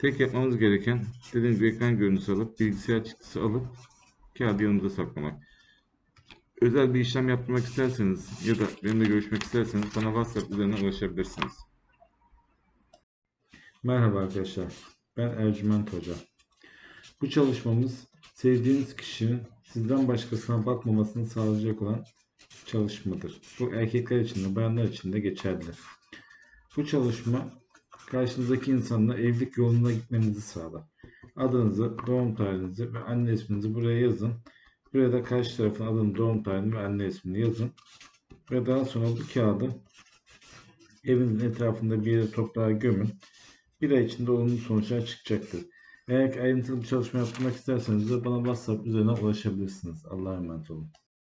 Tek yapmamız gereken dediğim gibi ekran görüntüsü alıp bilgisayar çıktısı alıp kağıdı yanımıza saklamak. Özel bir işlem yaptırmak isterseniz ya da benimle görüşmek isterseniz bana WhatsApp üzerinden ulaşabilirsiniz. Merhaba arkadaşlar. Ben Ercüment Hoca. Bu çalışmamız sevdiğiniz kişinin sizden başkasına bakmamasını sağlayacak olan çalışmadır. Bu erkekler için de bayanlar için de geçerli. Bu çalışma karşınızdaki insanla evlilik yoluna gitmenizi sağlar. Adınızı, doğum tarihinizi ve anne isminizi buraya yazın. Buraya da karşı tarafın adını, doğum tarihini ve anne ismini yazın. Ve daha sonra bu kağıdı evinizin etrafında bir yere toprağa gömün. Bir ay içinde olumlu sonuçlar çıkacaktır. Eğer ayrıntılı bir çalışma yapmak isterseniz de bana WhatsApp üzerinden ulaşabilirsiniz. Allah'a emanet olun.